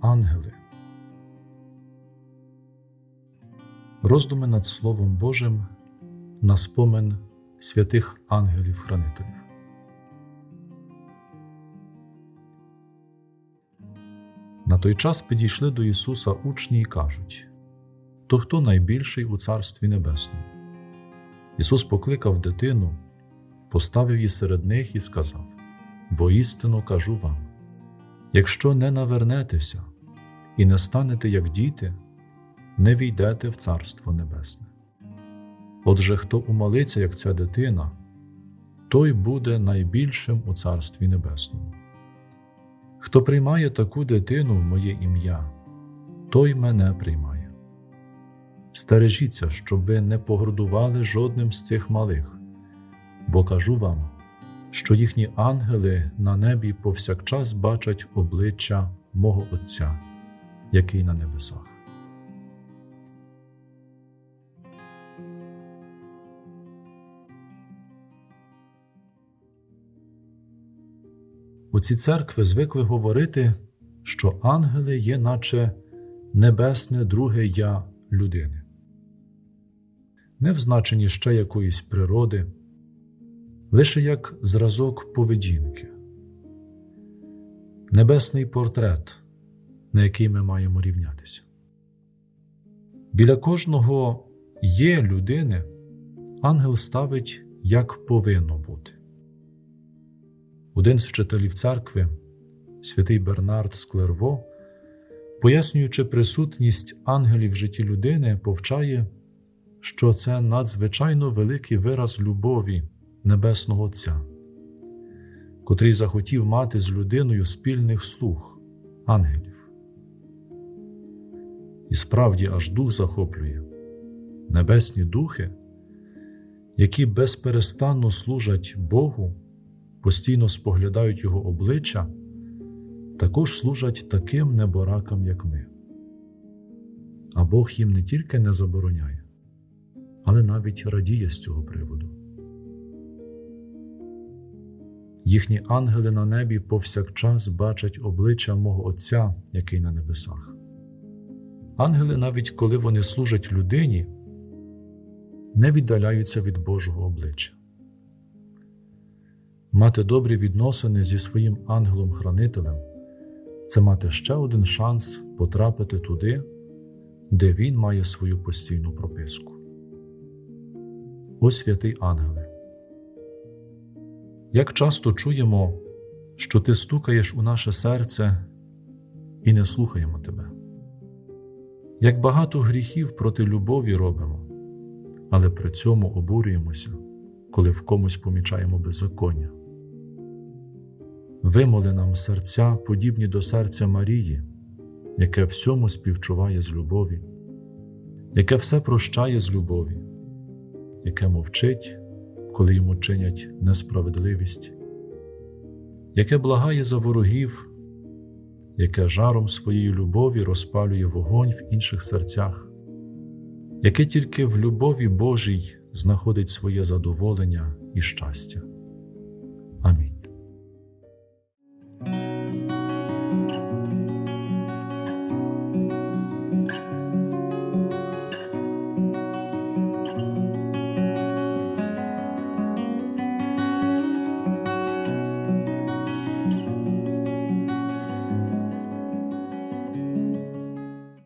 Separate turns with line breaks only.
ангели. Роздуми над Словом Божим на спомин святих ангелів-хранителів. На той час підійшли до Ісуса учні і кажуть: То хто найбільший у Царстві Небесному? Ісус покликав дитину, поставив її серед них і сказав: Воістину кажу вам: якщо не навернетеся і не станете як діти, не війдете в Царство Небесне. Отже, хто умалиться, як ця дитина, той буде найбільшим у Царстві Небесному. Хто приймає таку дитину в моє ім'я, той мене приймає. Стережіться, щоб ви не погордували жодним з цих малих, бо кажу вам, що їхні ангели на небі повсякчас бачать обличчя мого Отця, який на небесах. У ці церкви звикли говорити, що ангели є, наче небесне друге я людини, не в значенні ще якоїсь природи, лише як зразок поведінки, небесний портрет, на який ми маємо рівнятися. Біля кожного є людини, ангел ставить, як повинно бути. Один з вчителів церкви, святий Бернард Склерво, пояснюючи присутність ангелів в житті людини, повчає, що це надзвичайно великий вираз любові Небесного Отця, котрий захотів мати з людиною спільних слуг ангелів. І справді аж дух захоплює небесні духи, які безперестанно служать Богу постійно споглядають його обличчя, також служать таким неборакам, як ми. А Бог їм не тільки не забороняє, але навіть радіє з цього приводу. Їхні ангели на небі повсякчас бачать обличчя мого Отця, який на небесах. Ангели, навіть коли вони служать людині, не віддаляються від Божого обличчя. Мати добрі відносини зі своїм ангелом-хранителем це мати ще один шанс потрапити туди, де він має свою постійну прописку. О святий ангеле! Як часто чуємо, що ти стукаєш у наше серце і не слухаємо тебе, як багато гріхів проти любові робимо, але при цьому обурюємося, коли в комусь помічаємо беззаконня. Вимоли нам серця, подібні до серця Марії, яке всьому співчуває з любові, яке все прощає з любові, яке мовчить, коли йому чинять несправедливість, яке благає за ворогів, яке жаром своєї любові розпалює вогонь в інших серцях, яке тільки в любові Божій знаходить своє задоволення і щастя. Амінь.